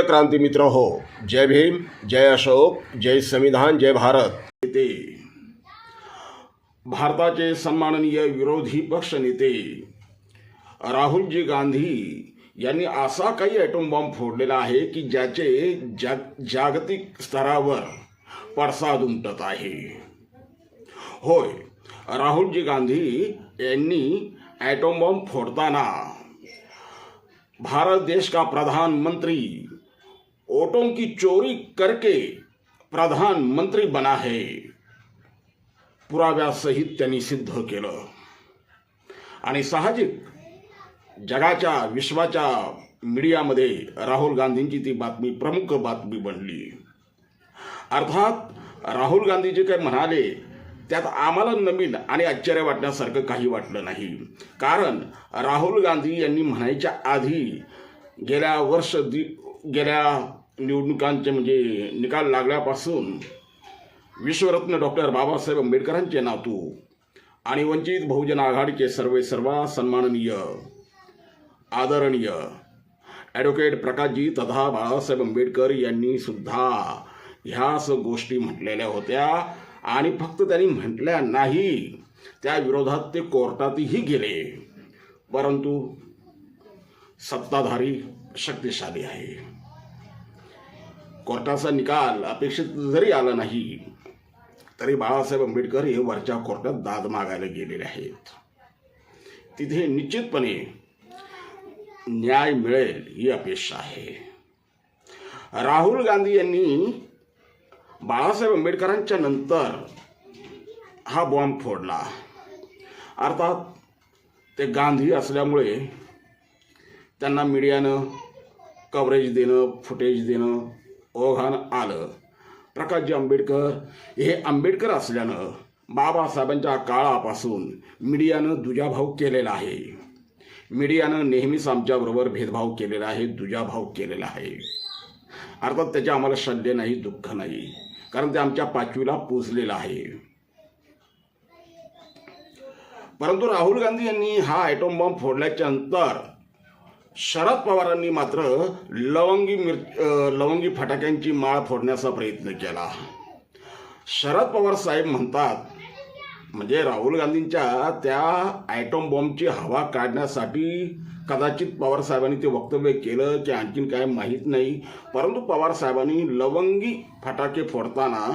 प्रिय क्रांती मित्र हो जय भीम जय अशोक जय संविधान जय भारत. नेते. भारताचे सन्माननीय विरोधी पक्ष नेते राहुलजी गांधी यांनी असा काही ॲटम बॉम्ब फोडलेला आहे की ज्याचे जाग जागतिक स्तरावर पडसाद उमटत आहे. होय राहुलजी गांधी यांनी ॲटम बॉम्ब फोडताना भारत देश का प्रधानमंत्री वोटों की चोरी करके प्रधानमंत्री बना है। पुराव्यासहित त्यांनी सिद्ध केलं. आणि साहजिक जगाच्या विश्वाच्या मीडियामध्ये राहुल गांधींची ती बातमी प्रमुख बातमी बनली. अर्थात राहुल गांधी जे काही म्हणाले त्यात आम्हाला नवीन आणि आश्चर्य वाटण्यासारखं काही वाटलं नाही. कारण राहुल गांधी यांनी म्हणायच्या आधी गेल्या वर्ष दि गेल्या निवडणुकांचे म्हणजे निकाल लागल्यापासून विश्वरत्न डॉक्टर बाबासाहेब आंबेडकरांचे नातू आणि वंचित बहुजन आघाडीचे सर्वे सर्वा सन्माननीय आदरणीय ॲडव्होकेट प्रकाशजी तथा बाळासाहेब आंबेडकर यांनी सुद्धा ह्याच गोष्टी म्हटलेल्या होत्या. आणि फक्त त्यांनी म्हटल्या नाही त्या विरोधात ते कोर्टातही गेले. परंतु सत्ताधारी शक्तिशाली आहे. कोर्टाचा निकाल अपेक्षित जरी आला नाही तरी बाळासाहेब आंबेडकर हे वरच्या कोर्टात दाद मागायला गेलेले आहेत. तिथे निश्चितपणे न्याय मिळेल ही अपेक्षा आहे. राहुल गांधी यांनी बाळासाहेब आंबेडकरांच्या नंतर हा बॉम्ब फोडला. अर्थात ते गांधी असल्यामुळे त्यांना मीडियानं कव्हरेज देणं फुटेज देणं ओघानं आलं. प्रकाशजी आंबेडकर हे आंबेडकर असल्यानं बाबासाहेबांच्या काळापासून मीडियानं दुजाभाव केलेला आहे. मीडियानं नेहमीच आमच्याबरोबर भेदभाव केलेला आहे दुजाभाव केलेला आहे. अर्थात त्याचे आम्हाला श्रद्धे नाही दुःख नाही कारण ते आमच्या पाचवीला पोचलेलं आहे. परंतु राहुल गांधी यांनी हा ॲटोम बॉम्ब फोडल्याच्या नंतर शरद पवारांनी मात्र लवंगी मिर लवंगी फटाक्यांची माळ फोडण्याचा प्रयत्न केला. शरद पवार साहेब म्हणतात म्हणजे राहुल गांधींच्या त्या आयटम बॉम्बची हवा काढण्यासाठी कदाचित पवार साहेबांनी ते वक्तव्य केलं की आणखीन काय माहीत नाही. परंतु पवार साहेबांनी लवंगी फटाके फोडताना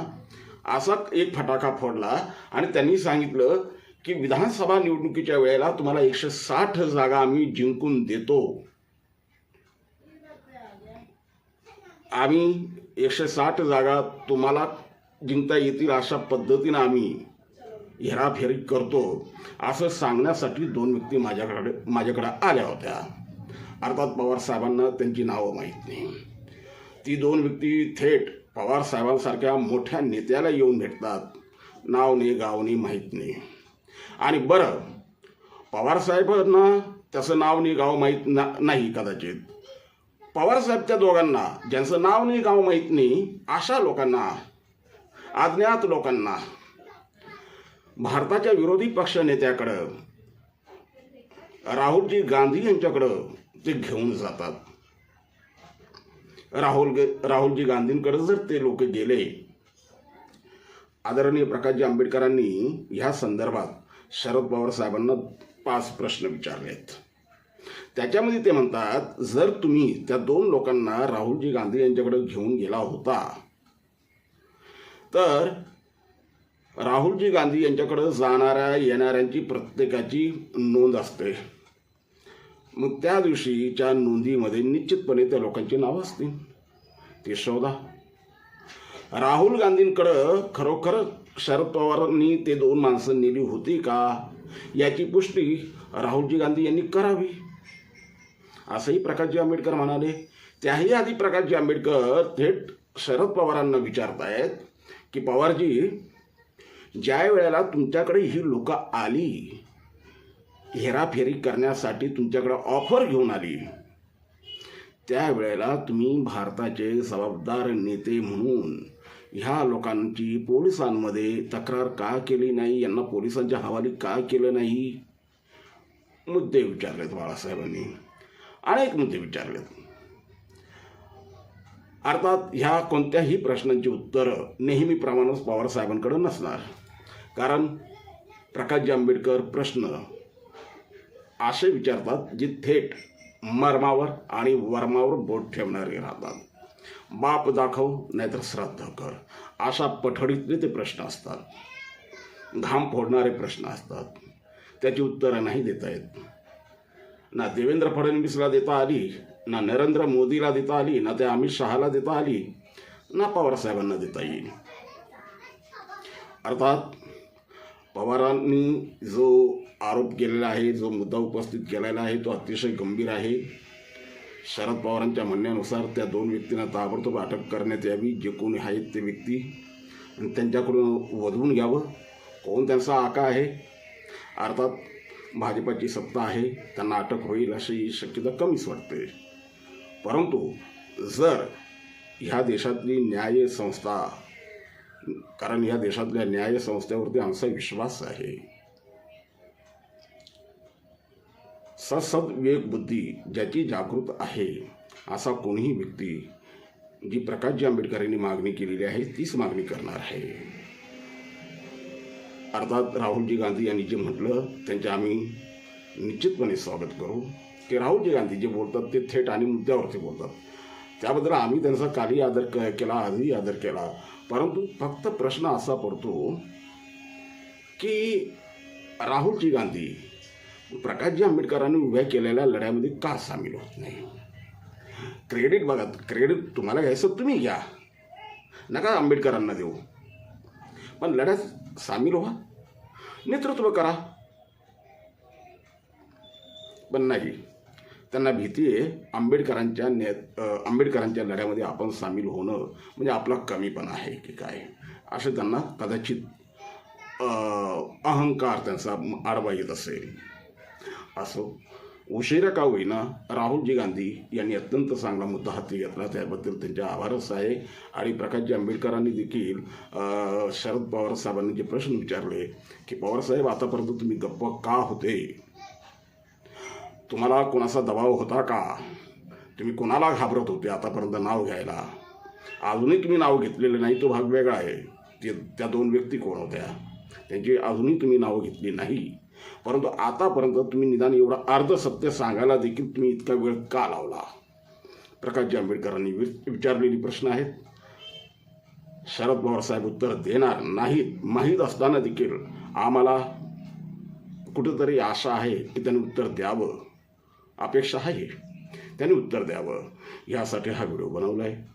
असा एक फटाका फोडला आणि त्यांनी सांगितलं की विधानसभा निवडणुकीच्या वेळेला तुम्हाला एकशे साठ जागा आम्ही जिंकून देतो. आम्ही एकशे साठ जागा तुम्हाला जिंकता येतील अशा पद्धतीनं आम्ही हेराफेरी करतो. असं सांगण्यासाठी दोन व्यक्ती माझ्याकडे माझ्याकडे आल्या होत्या. अर्थात पवार साहेबांना त्यांची नावं माहीत नाही. ती दोन व्यक्ती थेट पवार साहेबांसारख्या मोठ्या नेत्याला येऊन भेटतात. नाव नाही गाव नाही माहीत नाही. आणि बरं पवारसाहेबांना त्याचं नाव नाही गाव माहीत ना नाही कदाचित. पवारसाहेब त्या दोघांना ज्यांचं नाव नाही गाव माहीत नाही अशा लोकांना अज्ञात लोकांना भारताच्या विरोधी पक्ष नेत्याकडं राहुलजी गांधी यांच्याकडं ते घेऊन जातात. राहुल राहुलजी गांधींकडे जर ते लोक गेले आदरणीय प्रकाशजी आंबेडकरांनी ह्या संदर्भात शरद पवार साहेबांना पाच प्रश्न विचारले आहेत त्याच्यामध्ये ते म्हणतात जर तुम्ही त्या दोन लोकांना राहुलजी गांधी यांच्याकडे घेऊन गेला होता तर राहुलजी गांधी यांच्याकडं जाणाऱ्या येणाऱ्यांची प्रत्येकाची नोंद असते. मग त्या दिवशीच्या नोंदीमध्ये निश्चितपणे त्या लोकांची नावं असतील. ते शोधा. राहुल गांधींकडं खरोखर शरद पवारांनी ते दोन माणसं नेली होती का? याची पुष्टी राहुलजी गांधी यांनी करावी. असंही प्रकाशजी आंबेडकर म्हणाले. त्याही आधी प्रकाशजी आंबेडकर थेट शरद पवारांना विचारतायत की पवारजी ज्या वेळेला तुमच्याकडे ही लोक आली हेराफेरी करण्यासाठी तुमच्याकडे ऑफर घेऊन आली त्यावेळेला तुम्ही भारताचे जबाबदार नेते म्हणून ह्या लोकांची पोलिसांमध्ये तक्रार का केली नाही? यांना पोलिसांच्या हवाली का केलं नाही? मुद्दे विचारलेत बाळासाहेबांनी. अनेक मुद्दे विचारलेत. अर्थात ह्या कोणत्याही प्रश्नांची उत्तरं नेहमीप्रमाणेच पवारसाहेबांकडे नसणार. कारण प्रकाशजी आंबेडकर प्रश्न असे विचारतात जे थेट मर्मावर आणि वर्मावर बोट ठेवणारे राहतात. बाप दाखव नाहीतर श्राद्ध कर. अशा पठडीतले ते प्रश्न असतात. घाम फोडणारे प्रश्न असतात. त्याची उत्तरं नाही देता येत. ना देवेंद्र फडणवीसला देता आली ना नरेंद्र मोदीला देता आली ना त्या अमित शहाला देता आली ना पवारसाहेबांना देता येईल. अर्थात पवारांनी जो आरोप केलेला आहे जो मुद्दा उपस्थित केलेला आहे तो अतिशय गंभीर आहे. शरद पवारांच्या म्हणण्यानुसार त्या दोन व्यक्तींना ताबडतोब अटक करण्यात यावी जे कोणी आहेत ते व्यक्ती. आणि त्यांच्याकडून वधवून घ्यावं. कोण त्यांचा आका आहे? अर्थात भाजपाची सत्ता आहे त्यांना अटक होईल अशी शक्यता कमीच वाटते. परंतु जर ह्या देशातली न्याय संस्था कारण या देशातल्या न्याय संस्थेवरती आमचा विश्वास आहे. ससद विवेक बुद्धी ज्याची जागृत आहे असा कोणीही व्यक्ती जी प्रकाशजी आंबेडकर यांनी मागणी केलेली आहे तीच मागणी करणार आहे. अर्थात राहुलजी गांधी यांनी जे म्हटलं त्यांचे आम्ही निश्चितपणे स्वागत करू. की राहुलजी गांधी जे बोलतात ते थेट आणि मुद्द्यावरती बोलतात. त्याबद्दल आम्ही त्यांचा काही आदर क- केला आजही आदर केला. परंतु फक्त प्रश्न असा पडतो की राहुलजी गांधी प्रकाशजी आंबेडकरांनी उभ्या केलेल्या लढ्यामध्ये का सामील होत नाही? क्रेडिट बघा क्रेडिट तुम्हाला घ्यायचं तुम्ही घ्या. नका आंबेडकरांना देऊ. पण लढ्यात सामील व्हा. नेतृत्व करा. पण नाही त्यांना भीती आहे आंबेडकरांच्या ने आंबेडकरांच्या लढ्यामध्ये आपण सामील होणं म्हणजे आपला कमीपणा आहे की काय? असं त्यांना कदाचित अहंकार त्यांचा आडवा येत असेल. असो उशिरा का होईना राहुलजी गांधी यांनी अत्यंत चांगला मुद्दा हाती घेतला. त्याबद्दल त्यांचे आभारच आहे. आणि प्रकाशजी आंबेडकरांनी देखील शरद पवार साहेबांनी जे प्रश्न विचारले की पवारसाहेब आतापर्यंत तुम्ही गप्प का होते? तुम्हाला कोणाचा दबाव होता का? तुम्ही कोणाला घाबरत होते आतापर्यंत नाव घ्यायला? अजूनही तुम्ही नाव घेतलेलं नाही तो भाग वेगळा आहे. ते त्या दोन व्यक्ती कोण होत्या? त्यांची अजूनही तुम्ही नावं घेतली नाही. परंतु आतापर्यंत तुम्ही निदान एवढं अर्ध सत्य सांगायला देखील तुम्ही इतका वेळ का लावला? प्रकाशजी आंबेडकरांनी वि- विचारलेली प्रश्न आहेत. शरद पवार साहेब उत्तर देणार नाहीत माहीत असताना देखील आम्हाला कुठंतरी आशा आहे की त्यांनी उत्तर द्यावं. अपेक्षा आहे. त्यांनी उत्तर द्यावं. यासाठी हा व्हिडिओ बनवला आहे